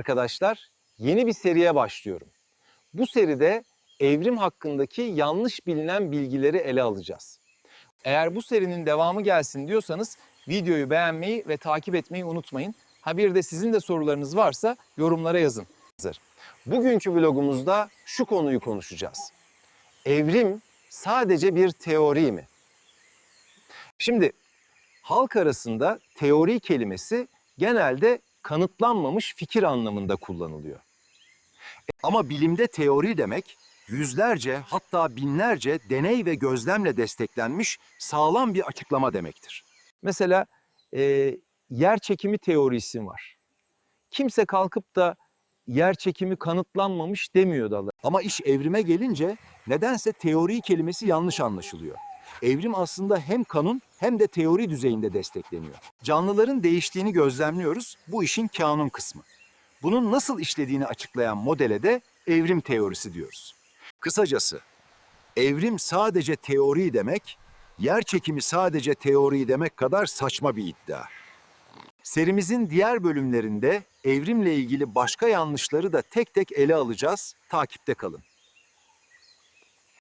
Arkadaşlar yeni bir seriye başlıyorum. Bu seride evrim hakkındaki yanlış bilinen bilgileri ele alacağız. Eğer bu serinin devamı gelsin diyorsanız videoyu beğenmeyi ve takip etmeyi unutmayın. Ha bir de sizin de sorularınız varsa yorumlara yazın. Bugünkü vlogumuzda şu konuyu konuşacağız. Evrim sadece bir teori mi? Şimdi halk arasında teori kelimesi genelde kanıtlanmamış fikir anlamında kullanılıyor. Ama bilimde teori demek yüzlerce hatta binlerce deney ve gözlemle desteklenmiş sağlam bir açıklama demektir. Mesela e, yer çekimi teorisi var. Kimse kalkıp da yer çekimi kanıtlanmamış demiyor da. Ama iş evrime gelince nedense teori kelimesi yanlış anlaşılıyor. Evrim aslında hem kanun hem de teori düzeyinde destekleniyor. Canlıların değiştiğini gözlemliyoruz. Bu işin kanun kısmı. Bunun nasıl işlediğini açıklayan modele de evrim teorisi diyoruz. Kısacası evrim sadece teori demek, yer çekimi sadece teori demek kadar saçma bir iddia. Serimizin diğer bölümlerinde evrimle ilgili başka yanlışları da tek tek ele alacağız. Takipte kalın.